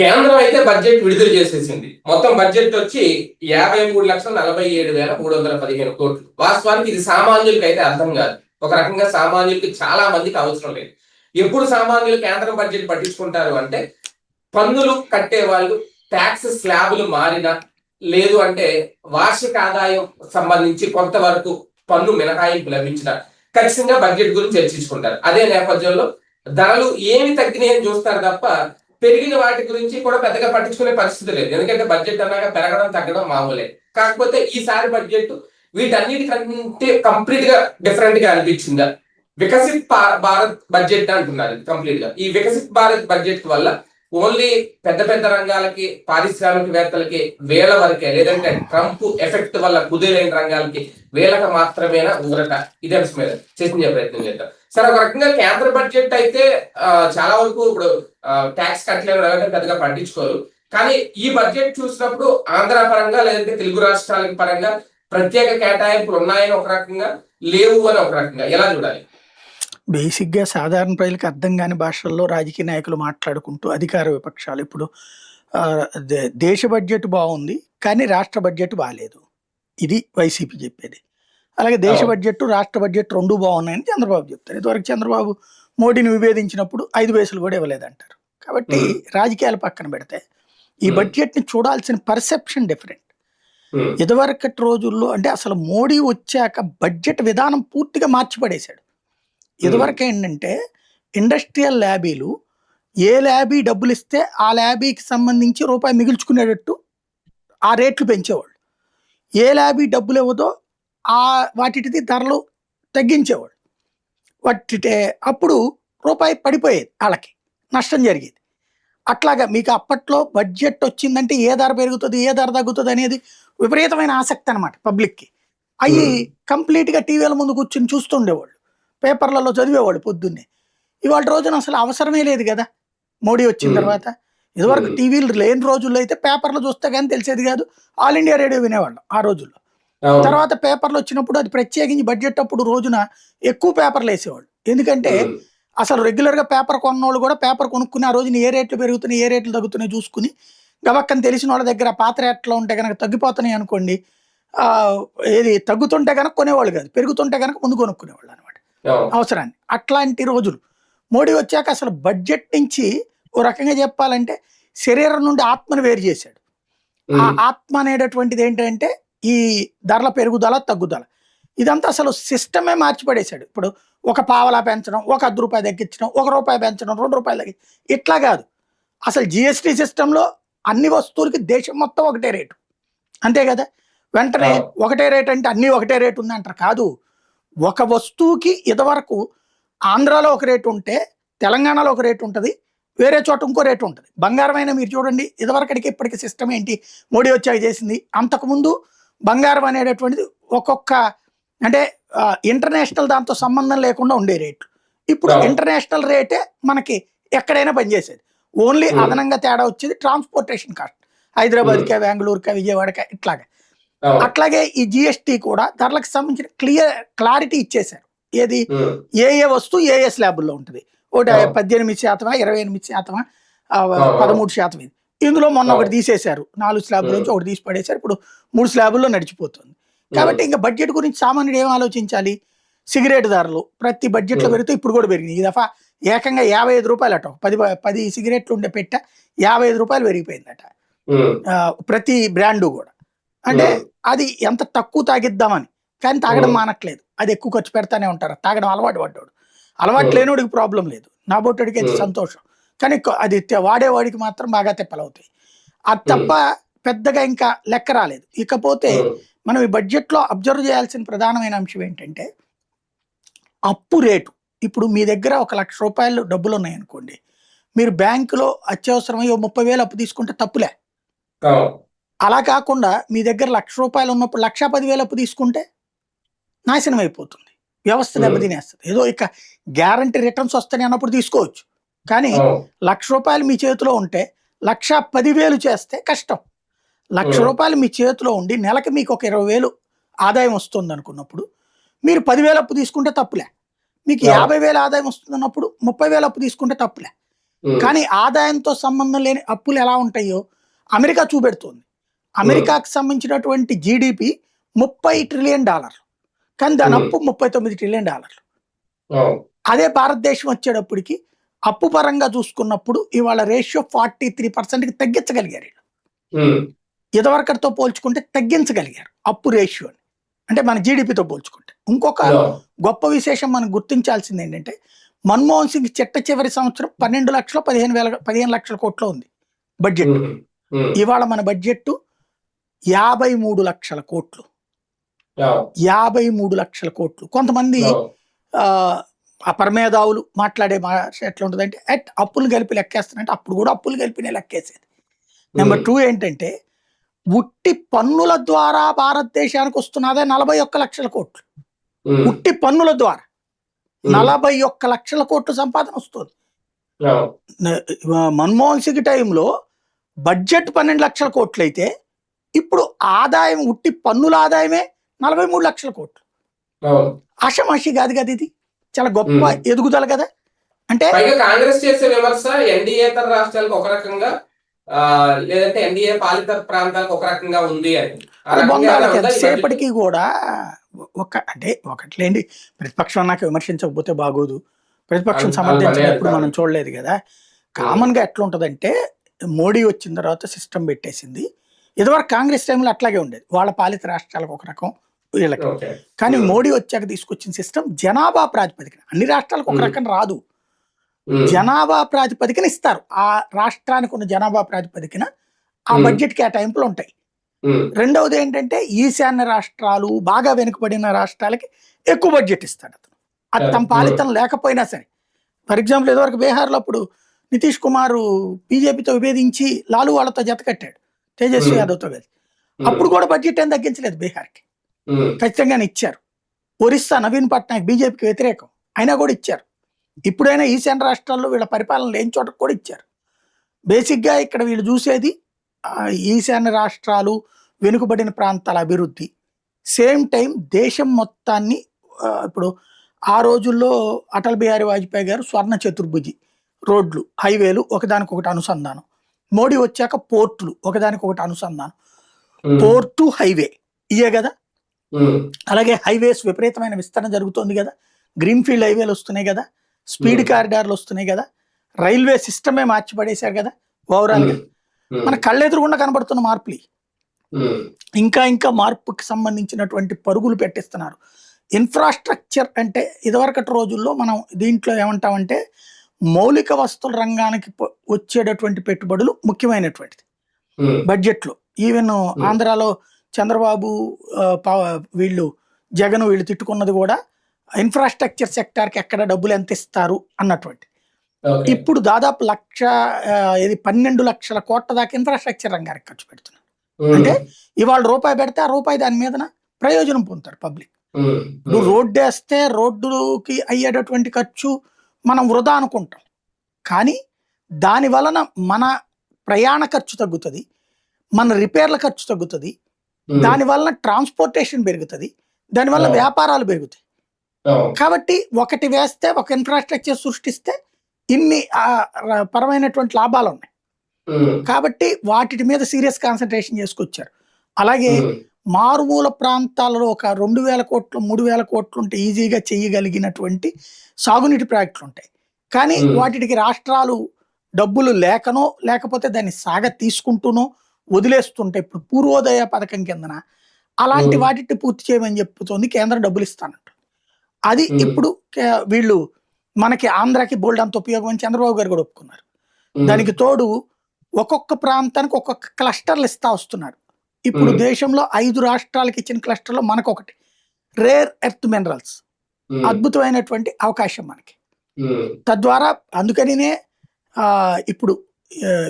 కేంద్రం అయితే బడ్జెట్ విడుదల చేసేసింది. మొత్తం బడ్జెట్ వచ్చి యాభై మూడు లక్షల నలభై ఏడు వేల మూడు వందల పదిహేను కోట్లు. వాస్తవానికి ఇది సామాన్యులకి అయితే అర్థం కాదు. ఒక రకంగా సామాన్యులకి చాలా మందికి అవసరం లేదు. ఎప్పుడు సామాన్యులు కేంద్రం బడ్జెట్ పట్టించుకుంటారు అంటే పన్నులు కట్టే వాళ్ళు ట్యాక్స్ స్లాబులు మారినా లేదు అంటే వార్షిక ఆదాయం సంబంధించి కొంతవరకు పన్ను మినహాయింపు లభించిన ఖచ్చితంగా బడ్జెట్ గురించి చర్చించుకుంటారు. అదే నేపథ్యంలో ధరలు ఏమి తగ్గినాయని చూస్తారు తప్ప పెరిగిన వాటి గురించి కూడా పెద్దగా పట్టించుకునే పరిస్థితి లేదు. ఎందుకంటే బడ్జెట్ అన్నాక పెరగడం తగ్గడం మామూలే. కాకపోతే ఈసారి బడ్జెట్ వీటన్నిటికంటే కంప్లీట్గా డిఫరెంట్గా అనిపించిందా? వికసిత్ భారత్ బడ్జెట్ అంటున్నారు కంప్లీట్గా. ఈ వికసిత్ భారత్ బడ్జెట్ వల్ల ఓన్లీ పెద్ద పెద్ద రంగాలకి పారిశ్రామికవేత్తలకి వేల వరకే లేదంటే ట్రంప్ ఎఫెక్ట్ వల్ల కుదిరైన రంగాలకి వేలకు మాత్రమేనా ఊరట? ఇదే మీద చర్చించే ప్రయత్నం చేద్దాం. సరే ఒక రకంగా కేంద్ర బడ్జెట్ అయితే చాలా వరకు ఇప్పుడు ట్యాక్స్ కట్టలేదు ఎవరైనా పెద్దగా పట్టించుకోరు. కానీ ఈ బడ్జెట్ చూసినప్పుడు ఆంధ్ర పరంగా లేదంటే తెలుగు రాష్ట్రాల పరంగా ప్రత్యేక కేటాయింపులు ఉన్నాయని ఒక రకంగా లేవు అని ఒక రకంగా. ఎలా చూడాలి? బేసిక్గా సాధారణ ప్రజలకు అర్థం కాని భాషల్లో రాజకీయ నాయకులు మాట్లాడుకుంటూ అధికార విపక్షాలు. ఇప్పుడు దేశ బడ్జెట్ బాగుంది కానీ రాష్ట్ర బడ్జెట్ బాగాలేదు ఇది వైసీపీ చెప్పేది. అలాగే దేశ. బడ్జెట్ రాష్ట్ర బడ్జెట్ రెండు బాగున్నాయని చంద్రబాబు చెప్తారు. ఇదివరకు చంద్రబాబు మోడీని విభేదించినప్పుడు ఐదు పైసలు కూడా ఇవ్వలేదంటారు. కాబట్టి. రాజకీయాలు పక్కన పెడితే ఈ. బడ్జెట్ని చూడాల్సిన పర్సెప్షన్ డిఫరెంట్. ఇదివరకటి రోజుల్లో అంటే అసలు మోడీ వచ్చాక బడ్జెట్ విధానం పూర్తిగా మార్చిపడేశాడు. ఇదివరకు ఏంటంటే ఇండస్ట్రియల్ ల్యాబీలు ఏ ల్యాబీ డబ్బులు ఇస్తే ఆ ల్యాబీకి సంబంధించి రూపాయి మిగుల్చుకునేటట్టు ఆ రేట్లు పెంచేవాళ్ళు. ఏ ల్యాబీ డబ్బులు ఇవ్వదో ఆ వాటిది ధరలు తగ్గించేవాళ్ళు వాటి అప్పుడు రూపాయి పడిపోయేది వాళ్ళకి నష్టం జరిగేది అట్లాగా మీకు అప్పట్లో బడ్జెట్ వచ్చిందంటే ఏ ధర పెరుగుతుంది ఏ ధర తగ్గుతుంది అనేది విపరీతమైన ఆసక్తి అనమాట పబ్లిక్కి అవి. కంప్లీట్గా టీవీల ముందు కూర్చొని చూస్తుండేవాళ్ళు పేపర్లలో చదివేవాళ్ళు పొద్దున్నే ఇవాళ రోజున అసలు అవసరమే లేదు కదా మోడీ వచ్చిన. తర్వాత ఇదివరకు. టీవీలు లేని రోజుల్లో అయితే పేపర్లు చూస్తే కానీ తెలిసేది కాదు ఆల్ ఇండియా రేడియో వినేవాళ్ళం ఆ రోజుల్లో. తర్వాత పేపర్లు వచ్చినప్పుడు అది ప్రత్యేకించి బడ్జెట్ అప్పుడు రోజున ఎక్కువ పేపర్లు వేసేవాళ్ళు ఎందుకంటే అసలు రెగ్యులర్గా పేపర్ కొన్నోళ్ళు కూడా పేపర్ కొనుక్కుని ఆ రోజున ఏ రేట్లు పెరుగుతున్నాయి ఏ రేట్లు తగ్గుతున్నాయి చూసుకుని గబక్కని తెలిసిన వాళ్ళ దగ్గర పాత రేట్లో ఉంటే కనుక తగ్గిపోతున్నాయి అనుకోండి ఆ, ఏది తగ్గుతుంటే కనుక కొనేవాళ్ళు కాదు పెరుగుతుంటే కనుక ముందు కొనుక్కునేవాళ్ళు అనమాట. అవసరాన్ని. అట్లాంటి రోజులు. మోడీ వచ్చాక అసలు బడ్జెట్ నుంచి ఓ రకంగా చెప్పాలంటే శరీరం నుండి ఆత్మను వేరు చేశాడు. ఆ ఆత్మ అనేటటువంటిది ఏంటంటే ఈ ధరల పెరుగుదల తగ్గుదల. ఇదంతా అసలు సిస్టమే మార్చిపడేశాడు. ఇప్పుడు ఒక పావలా పెంచడం ఒక అర్ధ రూపాయి తగ్గించడం ఒక రూపాయి పెంచడం రెండు రూపాయలు తగ్గి ఇట్లా కాదు. అసలు జిఎస్టీ సిస్టంలో అన్ని వస్తువులకి దేశం మొత్తం ఒకటే రేటు. అంతే కదా? వెంటనే. ఒకటే రేట్ అంటే అన్నీ ఒకటే రేటు ఉంది అంటారు కాదు. ఒక వస్తువుకి ఇదివరకు ఆంధ్రాలో ఒక రేటు ఉంటే తెలంగాణలో ఒక రేటు ఉంటుంది వేరే చోట ఇంకో రేటు ఉంటుంది. బంగారం అయినా మీరు చూడండి ఇదివరకటికి ఇప్పటికి సిస్టమ్ ఏంటి? మోడీ వచ్చాక చేసింది. అంతకుముందు బంగారం అనేటటువంటిది ఒక్కొక్క అంటే ఇంటర్నేషనల్ దాంతో సంబంధం లేకుండా ఉండే రేట్లు ఇప్పుడు. ఇంటర్నేషనల్ రేటే మనకి ఎక్కడైనా పనిచేసేది ఓన్లీ. అదనంగా తేడా వచ్చేది ట్రాన్స్పోర్టేషన్ కాస్ట్ హైదరాబాద్కా బెంగళూరుకా విజయవాడకా ఇట్లాగా. అట్లాగే ఈ జిఎస్టీ కూడా ధరలకు సంబంధించిన క్లియర్ క్లారిటీ ఇచ్చేశారు ఏది ఏ ఏ వస్తువు ఏ ఏ స్లాబుల్లో ఉంటుంది ఒకటి. పద్దెనిమిది శాతమా ఇరవై ఎనిమిది శాతమా. పదమూడు శాతం ఇది ఇందులో మొన్న ఒకటి. తీసేశారు. నాలుగు స్లాబుల నుంచి. ఒకటి తీసి పడేశారు ఇప్పుడు మూడు స్లాబుల్లో నడిచిపోతుంది. కాబట్టి ఇంకా బడ్జెట్ గురించి సామాన్యుడు ఏం ఆలోచించాలి? సిగరెట్ ధరలు. ప్రతి బడ్జెట్లో. పెరిగితే ఇప్పుడు కూడా పెరిగినాయి ఈ దఫా ఏకంగా యాభై ఐదు రూపాయలు అట. పది పది సిగరెట్లు ఉండే పెట్ట యాభై ఐదు రూపాయలు పెరిగిపోయిందట. ప్రతి బ్రాండు కూడా. అంటే అది ఎంత తక్కువ తాగిద్దామని. కానీ తాగడం. మానట్లేదు. అది ఎక్కువ ఖర్చు పెడతానే ఉంటారు. తాగడం అలవాటు పడ్డాడు. అలవాటు. లేనోడికి ప్రాబ్లం లేదు. నా బొట్టుడికి అయితే. సంతోషం. కానీ అది వాడేవాడికి మాత్రం బాగా తెప్పలవుతాయి. అది తప్ప పెద్దగా ఇంకా లెక్క రాలేదు. ఇకపోతే మనం ఈ బడ్జెట్లో అబ్జర్వ్ చేయాల్సిన ప్రధానమైన అంశం ఏంటంటే అప్పు రేటు. ఇప్పుడు మీ దగ్గర ఒక లక్ష రూపాయలు డబ్బులు ఉన్నాయనుకోండి మీరు బ్యాంకులో అత్యవసరమై ముప్పై వేలు అప్పు తీసుకుంటే తప్పులే. అలా కాకుండా మీ దగ్గర లక్ష రూపాయలు ఉన్నప్పుడు లక్ష పదివేలు అప్పు తీసుకుంటే నాశనం అయిపోతుంది వ్యవస్థ. దెబ్బతినేస్తుంది. ఏదో ఇక గ్యారంటీ రిటర్న్స్ వస్తాయి అన్నప్పుడు తీసుకోవచ్చు. కానీ. లక్ష రూపాయలు మీ చేతిలో ఉంటే లక్ష పదివేలు చేస్తే కష్టం లక్ష. రూపాయలు మీ చేతిలో ఉండి నెలకి మీకు ఒక ఇరవై వేలు ఆదాయం వస్తుంది అనుకున్నప్పుడు మీరు పదివేలు అప్పు తీసుకుంటే తప్పులే మీకు. యాభై వేలు ఆదాయం వస్తుంది అన్నప్పుడు ముప్పై వేలు అప్పు తీసుకుంటే తప్పులే కానీ ఆదాయంతో సంబంధం లేని అప్పులు ఎలా ఉంటాయో అమెరికా చూపెడుతుంది అమెరికాకు సంబంధించినటువంటి జీడిపి ముప్పై ట్రిలియన్ డాలర్లు కానీ దాని. అప్పు ముప్పై తొమ్మిది ట్రిలియన్ డాలర్లు. అదే భారతదేశం వచ్చేటప్పటికి అప్పు పరంగా చూసుకున్నప్పుడు ఇవాళ రేషియో ఫార్టీ త్రీ పర్సెంట్కి తగ్గించగలిగారు ఇదివరకటితో పోల్చుకుంటే తగ్గించగలిగారు అప్పు రేషియోని. అంటే మన జీడిపితో పోల్చుకుంటే. ఇంకొక. గొప్ప విశేషం మనం గుర్తించాల్సింది ఏంటంటే మన్మోహన్ సింగ్ చిట్ట చివరి సంవత్సరం పన్నెండు లక్షలు పదిహేను వేల పదిహేను లక్షల కోట్లు ఉంది బడ్జెట్. ఇవాళ మన బడ్జెట్ యాభై మూడు లక్షల కోట్లు. యాభై మూడు లక్షల కోట్లు. కొంతమంది. ఆ, అపరమేధావులు మాట్లాడే భాష ఎట్లా ఉంటుందంటే అట్ అప్పులు కలిపి లెక్కేస్తారంటే అప్పుడు కూడా అప్పులు కలిపినే లెక్కేసేది. నెంబర్ టూ ఏంటంటే ఉట్టి పన్నుల ద్వారా భారతదేశానికి వస్తున్నదే నలభై ఒక్క లక్షల కోట్లు. ఉట్టి పన్నుల ద్వారా నలభై ఒక్క లక్షల కోట్ల సంపాదన వస్తుంది. మన్మోహన్ సింగ్ టైంలో బడ్జెట్ పన్నెండు లక్షల కోట్లు అయితే ఇప్పుడు ఆదాయం ఉట్టి పన్నుల ఆదాయమే నలభై మూడు లక్షల కోట్లు. అవును. ఆషమాషి కాదు కదా ఇది. చాలా గొప్ప. ఎదుగుదల కదా? అంటే కాంగ్రెస్ చేసే విమర్శ ఎన్డీఏతర రాష్ట్రాలకు ఒక రకంగా లేదంటే ఎన్డీఏ పాలిత ప్రాంతాలకు ఒక రకంగా ఉంది అని. ఎంతసేపటికి కూడా ఒక అంటే ఒకట్లేండి. ప్రతిపక్షం నాకు విమర్శించకపోతే బాగోదు. ప్రతిపక్షం సమర్థించినప్పుడు మనం. చూడలేదు కదా. కామన్గా ఎట్లా ఉంటదంటే మోడీ వచ్చిన తర్వాత సిస్టమ్ పెట్టేసింది. ఇదివరకు కాంగ్రెస్ టైంలో అట్లాగే ఉండేది. వాళ్ళ పాలిత రాష్ట్రాలకు ఒక రకం. వీళ్ళకి. కానీ Hmm. మోడీ వచ్చాక తీసుకొచ్చిన సిస్టమ్ జనాభా ప్రాతిపదికన. అన్ని రాష్ట్రాలకు ఒక Hmm. రకం రాదు. ఉమ్, జనాభా ప్రాతిపదికన ఇస్తారు. ఆ రాష్ట్రానికి ఉన్న జనాభా ప్రాతిపదికన ఆ Hmm. బడ్జెట్ కేటాయింపులు ఉంటాయి. రెండవది ఏంటంటే ఈశాన్య రాష్ట్రాలు బాగా వెనుకబడిన రాష్ట్రాలకి ఎక్కువ బడ్జెట్ ఇస్తాడు అతను. అది తమ Hmm. పాలితం లేకపోయినా సరే. ఫర్ ఎగ్జాంపుల్ ఇదివరకు బీహార్లో అప్పుడు నితీష్ కుమార్ బీజేపీతో విభేదించి లాలు వాళ్ళతో జత కట్టాడు. తేజస్వి Hmm. యాదవ్తో కలిసి అప్పుడు కూడా బడ్జెట్ ఏం తగ్గించలేదు బీహార్కి. ఖచ్చితంగానే ఇచ్చారు. ఒరిస్సా నవీన్ పట్నాయక్ బీజేపీకి వ్యతిరేకం. అయినా కూడా ఇచ్చారు. ఇప్పుడైనా ఈశాన్య రాష్ట్రాల్లో వీళ్ళ పరిపాలన లేని చోట కూడా ఇచ్చారు. బేసిక్గా ఇక్కడ వీళ్ళు చూసేది ఈశాన్య రాష్ట్రాలు వెనుకబడిన ప్రాంతాల అభివృద్ధి. సేమ్ టైం దేశం మొత్తాన్ని ఇప్పుడు ఆ రోజుల్లో అటల్ బిహారీ వాజ్పేయి గారు స్వర్ణ చతుర్భుజి రోడ్లు హైవేలు ఒకదానికొకటి అనుసంధానం. మోడీ వచ్చాక పోర్టులు ఒకదానికొకటి అనుసంధానం. Port highway. ఇయే కదా? అలాగే హైవేస్ విపరీతమైన విస్తరణ జరుగుతోంది కదా. గ్రీన్ ఫీల్డ్ హైవేలు వస్తున్నాయి కదా. స్పీడ్. కారిడార్లు వస్తున్నాయి కదా. రైల్వే సిస్టమే మార్చి పడేశారు కదా ఓవరాల్గా ఉమ్, మన కళ్ళెదురుగుండా కనబడుతున్న మార్పులు ఇంకా ఇంకా మార్పుకి సంబంధించినటువంటి పరుగులు పెట్టిస్తున్నారు. ఇన్ఫ్రాస్ట్రక్చర్ అంటే ఇదివరకటి రోజుల్లో మనం దీంట్లో ఏమంటామంటే మౌలిక వస్తువుల రంగానికి వచ్చేటటువంటి పెట్టుబడులు ముఖ్యమైనటువంటిది. బడ్జెట్లో ఈవెన్ ఆంధ్రాలో చంద్రబాబు వీళ్ళు జగన్ వీళ్ళు తిట్టుకున్నది కూడా ఇన్ఫ్రాస్ట్రక్చర్ సెక్టార్కి ఎక్కడ డబ్బులు ఎంత ఇస్తారు అన్నటువంటి. ఇప్పుడు దాదాపు లక్ష ఇది పన్నెండు లక్షల కోట్ల దాకా ఇన్ఫ్రాస్ట్రక్చర్ రంగానికి ఖర్చు పెడుతున్నారు. అంటే ఇవాళ రూపాయి పెడితే ఆ రూపాయి దాని మీదన ప్రయోజనం పొందుతారు పబ్లిక్. ఉమ్, రోడ్డు వేస్తే రోడ్డుకి అయ్యేటటువంటి ఖర్చు మనం వృధా అనుకుంటాం. కానీ దాని వలన మన ప్రయాణ ఖర్చు తగ్గుతుంది మన రిపేర్ల ఖర్చు తగ్గుతుంది ఉమ్, దాని వలన ట్రాన్స్పోర్టేషన్ పెరుగుతుంది దానివల్ల. వ్యాపారాలు పెరుగుతాయి. కాబట్టి ఒకటి వేస్తే ఒక ఇన్ఫ్రాస్ట్రక్చర్ సృష్టిస్తే ఇన్ని పరమైనటువంటి లాభాలు ఉన్నాయి. కాబట్టి వాటి మీద సీరియస్ కాన్సన్ట్రేషన్ చేసుకొచ్చారు. అలాగే మారుమూల ప్రాంతాలలో ఒక రెండు వేల కోట్లు మూడు వేల కోట్లు ఉంటే ఈజీగా చేయగలిగినటువంటి సాగునీటి ప్రాజెక్టులు ఉంటాయి. కానీ. వాటికి రాష్ట్రాలు డబ్బులు లేకనో లేకపోతే దాన్ని సాగ తీసుకుంటూనో వదిలేస్తుంటే ఇప్పుడు పూర్వోదయ పథకం కిందన అలాంటి. వాటిని పూర్తి చేయమని చెప్తుంది కేంద్రం డబ్బులు ఇస్తానంట అది. ఇప్పుడు వీళ్ళు మనకి ఆంధ్రాకి బోల్డ్ అంత ఉపయోగం అని చంద్రబాబు గారు కూడా ఒప్పుకున్నారు. దానికి తోడు ఒక్కొక్క ప్రాంతానికి ఒక్కొక్క క్లస్టర్లు ఇస్తా వస్తున్నారు. ఇప్పుడు. దేశంలో ఐదు రాష్ట్రాలకు ఇచ్చిన క్లస్టర్లో మనకు ఒకటి రేర్ ఎర్త్ మినరల్స్. అద్భుతమైనటువంటి అవకాశం మనకి. తద్వారా అందుకనినే ఇప్పుడు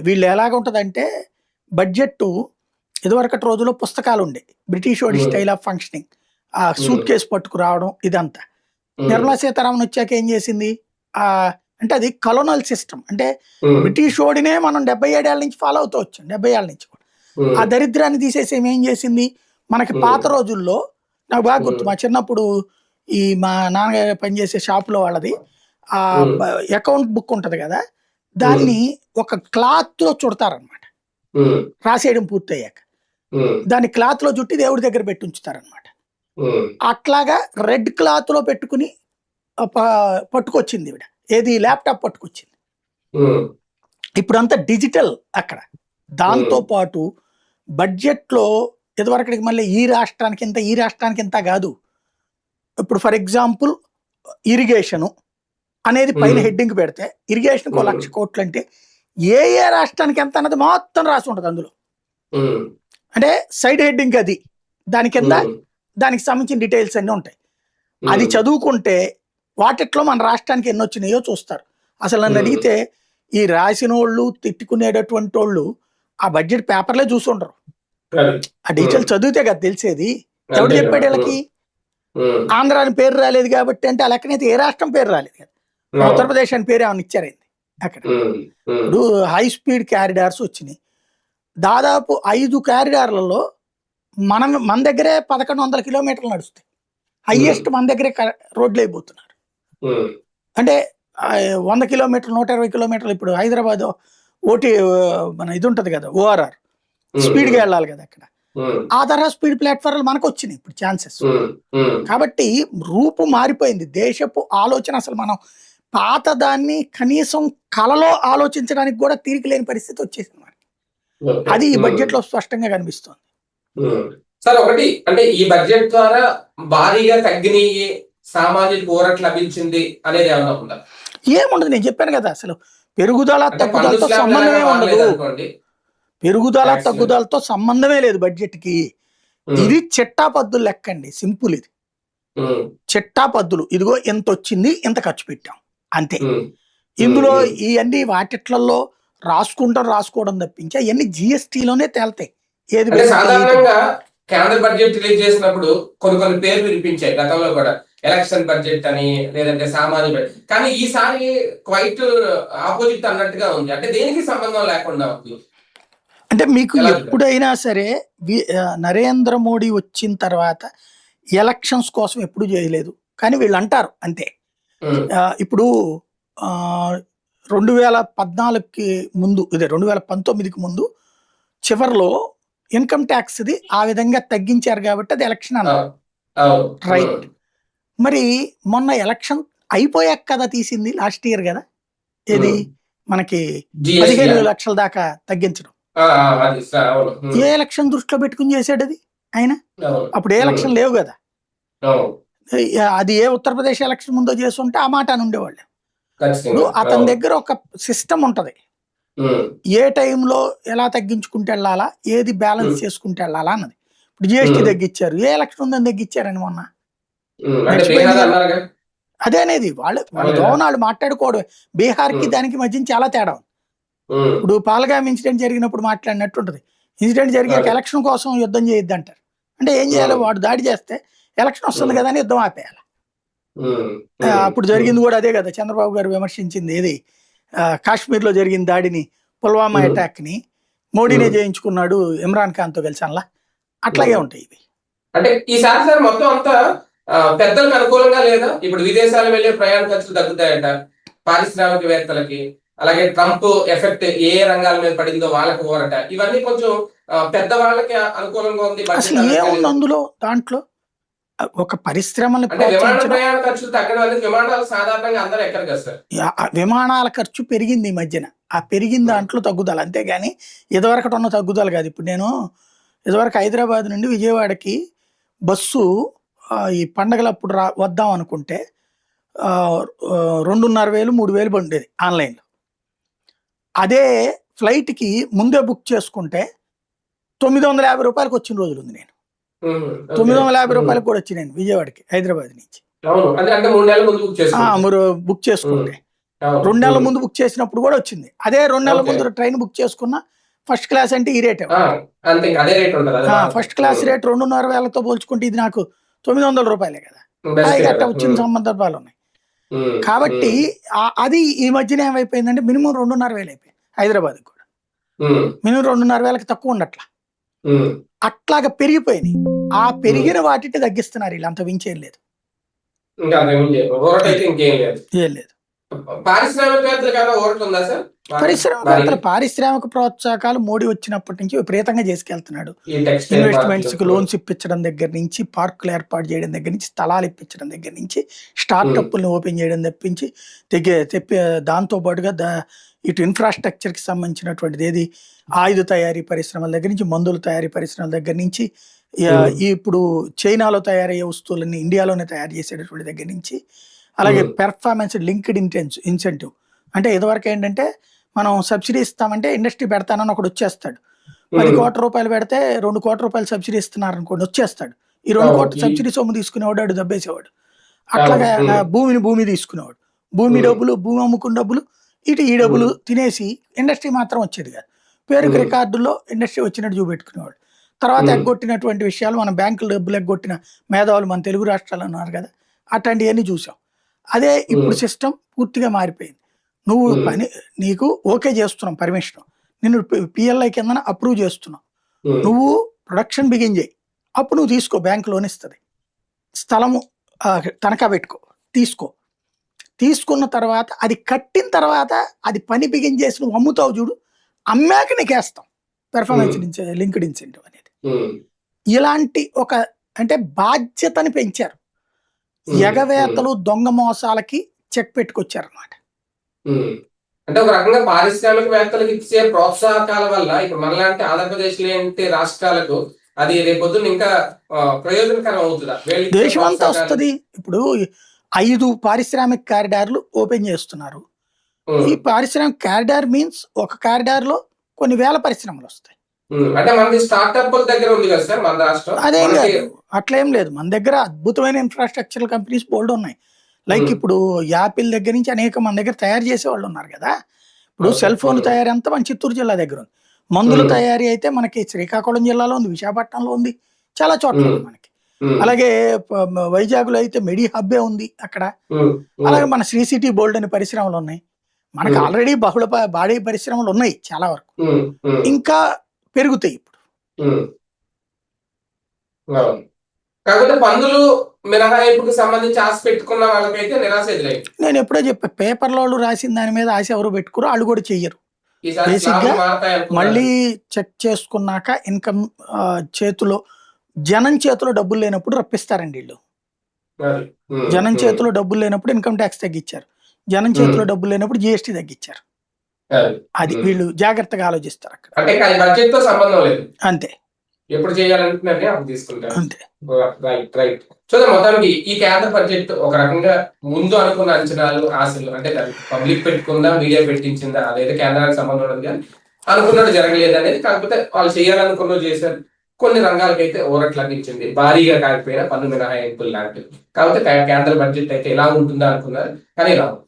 వీళ్ళు ఎలాగ ఉంటుందంటే బడ్జెట్ ఇదివరకటి రోజుల్లో పుస్తకాలు ఉండే బ్రిటిష్ వాడి Hmm. Style of functioning. ఆ సూట్ కేసు పట్టుకురావడం ఇదంతా. ఉమ్, నిర్మలా సీతారామన్ వచ్చాక ఏం చేసింది? ఆ అంటే అది కలోనల్ సిస్టమ్. అంటే బ్రిటిష్ ఓడినే మనం డెబ్బై ఏడేళ్ళ నుంచి ఫాలో అవుతూ వచ్చాం డెబ్బై ఏళ్ళ నుంచి కూడా. ఆ దరిద్రాన్ని తీసేసి ఏం చేసింది? మనకి Hmm. పాత రోజుల్లో నాకు బాగా గుర్తు Hmm. మా చిన్నప్పుడు ఈ మా నాన్నగారు పనిచేసే షాపులో వాళ్ళది ఆ Hmm. అకౌంట్ బుక్ ఉంటది కదా? దాన్ని ఒక క్లాత్లో చుడతారనమాట. ఉమ్, రాసేయడం పూర్తయ్యాక. దాన్ని క్లాత్లో చుట్టి దేవుడి దగ్గర పెట్టి ఉంచుతారనమాట అట్లాగా రెడ్ క్లాత్లో పెట్టుకుని పట్టుకొచ్చింది ఇవిడ ఏది? ల్యాప్టాప్ పట్టుకొచ్చింది. ఇప్పుడు అంతా డిజిటల్ అక్కడ. దాంతో పాటు బడ్జెట్లో ఇదివరకటికి మళ్ళీ ఈ రాష్ట్రానికి ఇంత ఈ రాష్ట్రానికి ఇంత కాదు. ఇప్పుడు ఫర్ ఎగ్జాంపుల్ ఇరిగేషను అనేది పైన. హెడ్డింగ్ పెడితే ఇరిగేషన్ ఒక. లక్ష కోట్లు అంటే ఏ ఏ రాష్ట్రానికి ఎంత అన్నది మొత్తం రాసి ఉంటుంది అందులో. అంటే సైడ్ హెడ్డింగ్ అది. దాని కింద దానికి సంబంధించిన డీటెయిల్స్ అన్నీ ఉంటాయి. అది చదువుకుంటే వాటిట్లో మన రాష్ట్రానికి ఎన్ని వచ్చినాయో చూస్తారు. అసలు నన్ను. అడిగితే ఈ రాసిన వాళ్ళు తిట్టుకునేటటువంటి వాళ్ళు ఆ బడ్జెట్ పేపర్లే చూసుండరు. ఆ డీటెయిల్ చదివితే కదా తెలిసేది. ఎవడు చెప్పాడు. వీళ్ళకి? ఉమ్, ఆంధ్ర అని పేరు రాలేదు కాబట్టి అంటే ఆ లెక్కనైతే ఏ రాష్ట్రం పేరు రాలేదు కదా. ఉత్తరప్రదేశ్ అని పేరు ఏమైనా ఇచ్చారైంది? అక్కడ. ఇప్పుడు హై స్పీడ్ క్యారిడార్స్ వచ్చినాయి. దాదాపు ఐదు క్యారిడార్లలో మనం మన దగ్గరే పదకొండు వందల కిలోమీటర్లు నడుస్తాయి. హైయెస్ట్ మన దగ్గరే రోడ్లు అయిపోతున్నారు. అంటే వంద కిలోమీటర్లు నూట ఇరవై కిలోమీటర్లు ఇప్పుడు హైదరాబాద్ ఓటీ మన ఇది ఉంటుంది కదా ఓఆర్ఆర్. స్పీడ్గా వెళ్ళాలి కదా అక్కడ. ఆ తరహా స్పీడ్ ప్లాట్ఫామ్లు మనకు వచ్చినాయి ఇప్పుడు ఛాన్సెస్ కాబట్టి రూపు మారిపోయింది. దేశపు ఆలోచన అసలు మనం పాత దాన్ని కనీసం కలలో ఆలోచించడానికి కూడా తీరిక లేని పరిస్థితి వచ్చేసింది మనకి. అది ఈ బడ్జెట్లో స్పష్టంగా కనిపిస్తుంది. సార్ ఒకటి అంటే ఈ బడ్జెట్ ద్వారా భారీగా తగ్గినాయి సామాజిక ఊరట లభించింది అనేది ఏమన్నా ఉందా? ఏముండదు నేను చెప్పాను కదా అసలు. పెరుగుదల తగ్గుదలతో సంబంధమే ఉండదు. పెరుగుదల. తగ్గుదలతో సంబంధమే లేదు బడ్జెట్కి ఇది చిట్టా పద్దులు లెక్కండి సింపుల్ ఇది. చిట్టా పద్దులు ఇదిగో ఎంత వచ్చింది ఎంత ఖర్చు పెట్టాం. అంతే. ఇందులో. ఇవన్నీ వాటిట్లలో రాసుకుంటాం రాసుకోవడం తప్పించి అవన్నీ జిఎస్టీలోనే తేల్తాయి. ఏది సాధారణంగా కేంద్ర బడ్జెట్ రిలీజ్ చేసినప్పుడు కొన్ని కొన్ని పేర్లు వినిపించాయి గతంలో కూడా. ఎలక్షన్ బడ్జెట్ అని లేదంటే సామాజిక budget. కానీ ఈసారి క్వైట్ ఆపోజిట్ అన్నట్టుగా ఉంది. అంటే దేనికి సంబంధం లేకుండా ఉంది? అంటే మీకు? ఎప్పుడైనా సరే నరేంద్ర మోడీ వచ్చిన తర్వాత ఎలక్షన్స్ కోసం ఎప్పుడు చేయలేదు. కానీ వీళ్ళు అంటారు అంతే. ఇప్పుడు ఆ, రెండు వేల పద్నాలుగుకి ముందు ఇదే రెండు వేల పంతొమ్మిదికి ముందు చివరిలో ఇన్కమ్ ట్యాక్స్ది ఆ విధంగా తగ్గించారు కాబట్టి అది ఎలక్షన్ అన్నారు. ఉమ్, మరి మొన్న ఎలక్షన్ అయిపోయాక కదా తీసింది లాస్ట్ ఇయర్ కదా? ఏది? ఉమ్. మనకి పదిహేను? లక్షల దాకా తగ్గించడం. ఏ ఎలక్షన్ దృష్టిలో పెట్టుకుని చేసాడు అది ఆయన? అప్పుడు ఏ ఎలక్షన్ లేవు కదా? అది ఏ ఉత్తరప్రదేశ్ ఎలక్షన్ ముందో చేస్తుంటే ఆ మాట అని ఉండేవాళ్ళు. అతని దగ్గర ఒక సిస్టమ్ ఉంటది. ఏ టైంలో ఎలా తగ్గించుకుంటూ వెళ్ళాలా ఏది బ్యాలెన్స్. చేసుకుంటూ వెళ్ళాలా అన్నది. ఇప్పుడు జిఎస్టీ. తగ్గించారు ఏ ఎలక్షన్ ఉందని తగ్గించారని మొన్న. అదే అనేది వాళ్ళు వాళ్ళ వాళ్ళు మాట్లాడుకోవడం బీహార్కి. దానికి మధ్య చాలా తేడా ఇప్పుడు పాలగాం ఇన్సిడెంట్ జరిగినప్పుడు మాట్లాడినట్టు ఉంటుంది ఇన్సిడెంట్ జరిగాక అదే. ఎలక్షన్ కోసం యుద్ధం చేయొద్దు అంటారు అంటే ఏం చేయాలి. వాడు దాడి చేస్తే ఎలక్షన్ వస్తుంది Hmm. కదా అని యుద్ధం ఆపేయాలి. ఆ, ఉమ్, అప్పుడు జరిగింది కూడా అదే కదా. చంద్రబాబు గారు విమర్శించింది ఏది? కాశ్మీర్లో జరిగిన దాడిని పుల్వామా Hmm. అటాక్ని మోడీనే Hmm. చేయించుకున్నాడు ఇమ్రాన్ ఖాన్తో కలిసి అలా అట్లాగే Hmm. ఉంటాయి ఇవి. అంటే ఈసారి సార్ మొత్తం అంతా పెద్దలకు అనుకూలంగా లేదా? ఇప్పుడు విదేశాలు వెళ్ళే ప్రయాణ ఖర్చులు తగ్గుతాయట. పారిశ్రామికవేత్తలకి అలాగే ట్రంప్ ఎఫెక్ట్ ఏ రంగాల మీద పడిందో వాళ్ళకి ఊరట ఇవన్నీ కొంచెం ఆ, పెద్దవాళ్ళకి అనుకూలంగా ఉంది అసలు ఏముంది. అందులో దాంట్లో? ఒక అనేది విమానాలు ఖర్చు పెరిగింది ఈ మధ్యన. ఆ పెరిగిన దాంట్లో తగ్గుదల. అంతేగాని ఇదివరకటి ఉన్న తగ్గుదల కాదు. ఇప్పుడు నేను ఇదివరకు హైదరాబాద్ నుండి విజయవాడకి బస్సు ఈ పండగలప్పుడు రా వద్దాం అనుకుంటే రెండున్నర వేలు మూడు వేలు పండేది ఆన్లైన్లో. అదే ఫ్లైట్కి ముందే బుక్ చేసుకుంటే తొమ్మిది వందల యాభై రూపాయలకి వచ్చిన రోజులు ఉంది నేను. తొమ్మిది వందల యాభై ఉమ్, రూపాయలకు కూడా వచ్చి నేను విజయవాడకి హైదరాబాద్ నుంచి. మీరు బుక్ చేసుకుంటే అవును, రెండు నెలల ముందు బుక్ చేసినప్పుడు కూడా వచ్చింది. అదే రెండు నెలల. ముందు ట్రైన్ బుక్ చేసుకున్న ఫస్ట్ క్లాస్ అంటే ఈ రేట్. ఫస్ట్ క్లాస్ రేట్ రెండున్నర వేలతో పోల్చుకుంటే ఇది నాకు తొమ్మిది వందల రూపాయలే కదా. అట్ట వచ్చిన సందర్భాలు ఉన్నాయి. కాబట్టి అది ఈ మధ్యన ఏమైపోయిందంటే మినిమం రెండున్నర వేలు అయిపోయింది హైదరాబాద్ కూడా. మినిమం రెండున్నర వేలకి తక్కువ ఉండట్లా. అట్లాగా పెరిగిపోయినాయి. ఆ పెరిగిన వాటిని తగ్గిస్తున్నారు వీళ్ళు. అంత మించేం లేదు. ఇంకా లేదు. ఊరట ఉందా సార్? పరిశ్రమవేత్తల పారిశ్రామిక ప్రోత్సాహకాలు మోడీ వచ్చినప్పటి నుంచి విపరీతంగా చేసుకెళ్తున్నాడు ఇన్వెస్ట్మెంట్స్కి లోన్స్ ఇప్పించడం దగ్గర నుంచి పార్కులు ఏర్పాటు చేయడం దగ్గర నుంచి స్థలాలు ఇప్పించడం దగ్గర నుంచి స్టార్టప్లను ఓపెన్ చేయడం తెప్పించి తెగే తెప్పి దాంతో పాటుగా దా ఇటు ఇన్ఫ్రాస్ట్రక్చర్కి సంబంధించినటువంటిది ఏది ఆయుధ తయారీ పరిశ్రమల దగ్గర నుంచి మందుల తయారీ పరిశ్రమల దగ్గర నుంచి Hmm. ఇప్పుడు చైనాలో తయారయ్యే వస్తువులన్నీ ఇండియాలోనే తయారు చేసేటటువంటి దగ్గర నుంచి అలాగే Hmm. Performance linked intense incentive అంటే ఇదివరకు ఏంటంటే మనం సబ్సిడీ ఇస్తామంటే ఇండస్ట్రీ పెడతానని ఒకడు వచ్చేస్తాడు. పది కోట్ల రూపాయలు పెడితే రెండు కోట్ల రూపాయలు సబ్సిడీ ఇస్తున్నారు అనుకోండి వచ్చేస్తాడు. ఈ రెండు. కోట్ల సబ్సిడీ సొమ్ము తీసుకునేవాడు ఆడు దబ్బేసేవాడు. అట్లాగా భూమిని భూమి తీసుకునేవాడు. భూమి. డబ్బులు భూమి అమ్ముకున్న డబ్బులు ఇటు ఈ డబ్బులు తినేసి ఇండస్ట్రీ మాత్రం వచ్చేది కాదు. పేరుకి. రికార్డుల్లో ఇండస్ట్రీ వచ్చినట్టు చూపెట్టుకునేవాడు. తర్వాత. ఎగ్గొట్టినటువంటి విషయాలు మన బ్యాంకులు డబ్బులు ఎగ్గొట్టిన మేధావులు మన తెలుగు రాష్ట్రాలు ఉన్నారు కదా అట్లాంటివన్నీ చూసాం. అదే ఇప్పుడు. సిస్టమ్ పూర్తిగా మారిపోయింది. నువ్వు. పని నీకు ఓకే చేస్తున్నాం పర్మిషన్. నిన్ను పిఎల్ఐ కింద అప్రూవ్ చేస్తున్నాం. నువ్వు ప్రొడక్షన్ బిగిన్ చేయి. అప్పుడు నువ్వు తీసుకో బ్యాంక్ లోన్ ఇస్తుంది. స్థలము తనఖా పెట్టుకో తీసుకో. తీసుకున్న తర్వాత అది కట్టిన తర్వాత అది పని బిగిన్ చేసి నువ్వు అమ్ముతావు చూడు అమ్మాక నీకు వేస్తాం. పెర్ఫార్మెన్స్. లింక్డ్ ఇన్సెంటివ్ అనేది. ఇలాంటి ఒక అంటే బాధ్యతని పెంచారు. ఎగవేతలు దొంగ మోసాలకి చెక్ పెట్టుకొచ్చారు అనమాట ఉమ్. అంటే ఒక రకంగా పారిశ్రామికవేత్తలకు ఇచ్చే ప్రోత్సాహకాల వల్ల ఇప్పుడు మనలాంటి ఆంధ్రప్రదేశ్ లాంటి రాష్ట్రాలకు అది రేపొద్దున ఇంకా ప్రయోజనకరం అవుతుందా? దేశం అంతా వస్తుంది. ఇప్పుడు ఐదు పారిశ్రామిక కారిడార్లు ఓపెన్ చేస్తున్నారు. ఈ పారిశ్రామిక కారిడార్ మీన్స్ ఒక కారిడార్లో కొన్ని వేల పరిశ్రమలు వస్తాయి. అంటే మనది స్టార్ట్అప్ దగ్గర ఉంది కదా సార్ మన రాష్ట్రం? అదేం కాదు అట్లేం లేదు. మన దగ్గర అద్భుతమైన ఇన్ఫ్రాస్ట్రక్చర్ కంపెనీస్ బోల్డ్ ఉన్నాయి. లైక్. ఇప్పుడు యాపిల్ దగ్గర నుంచి అనేక మన దగ్గర తయారు చేసే వాళ్ళు ఉన్నారు కదా ఇప్పుడు. Cell phone. తయారీ అంతా మన చిత్తూరు జిల్లా దగ్గర ఉంది మందుల. తయారీ అయితే మనకి శ్రీకాకుళం జిల్లాలో ఉంది విశాఖపట్నంలో ఉంది చాలా చోట్ల. ఉంది మనకి అలాగే వైజాగ్లో అయితే మెడి హబ్బే ఉంది అక్కడ అలాగే మన శ్రీ సిటీ బోల్డ్ అనే పరిశ్రమలు ఉన్నాయి మనకి. ఆల్రెడీ బహుళ బాడీ పరిశ్రమలు ఉన్నాయి చాలా వరకు ఇంకా పెరుగుతాయి ఇప్పుడు. కాకపోతే పన్నులు మినహాయింపుకి సంబంధించి ఆశ పెట్టుకున్న వాళ్ళకైతే నిరాశ ఎదురైంది. నేను ఎప్పుడో చెప్పా పేపర్లో వాళ్ళు రాసిన దాని మీద ఆశ ఎవరు పెట్టుకోరు వాళ్ళు కూడా చెయ్యరు. మళ్ళీ చెక్ చేసుకున్నాక ఇన్కమ్ చేతిలో జనం చేతిలో డబ్బులు లేనప్పుడు రప్పిస్తారండి వీళ్ళు. జనం చేతిలో డబ్బులు లేనప్పుడు ఇన్కమ్ ట్యాక్స్ తగ్గించారు జనం చేతిలో డబ్బులు లేనప్పుడు జిఎస్టీ తగ్గించారు అది. వీళ్ళు జాగ్రత్తగా ఆలోచిస్తారు అక్కడ. అంతే. ఎప్పుడు చేయాలనుకున్నట్టే అప్పుడు తీసుకుంటారు. Right right. చూద్దాం మొత్తానికి ఈ కేంద్ర బడ్జెట్ ఒక రకంగా ముందు అనుకున్న అంచనాలు ఆశలు అంటే పబ్లిక్ పెట్టుకుందా మీడియా పెట్టించిందా అదైతే కేంద్రానికి సంబంధం ఉండదు కానీ అనుకున్నట్టు జరగలేదు అనేది కాకపోతే వాళ్ళు చేయాలనుకున్నది చేశారు. కొన్ని రంగాలకైతే ఊరట్లు అందించింది. భారీగా కాకపోయినా పన్ను మినహాయింపులు లాంటివి. కాకపోతే కేంద్ర బడ్జెట్ అయితే ఎలా ఉంటుందా అనుకున్నారు. కానీ ఇలా ఉంది.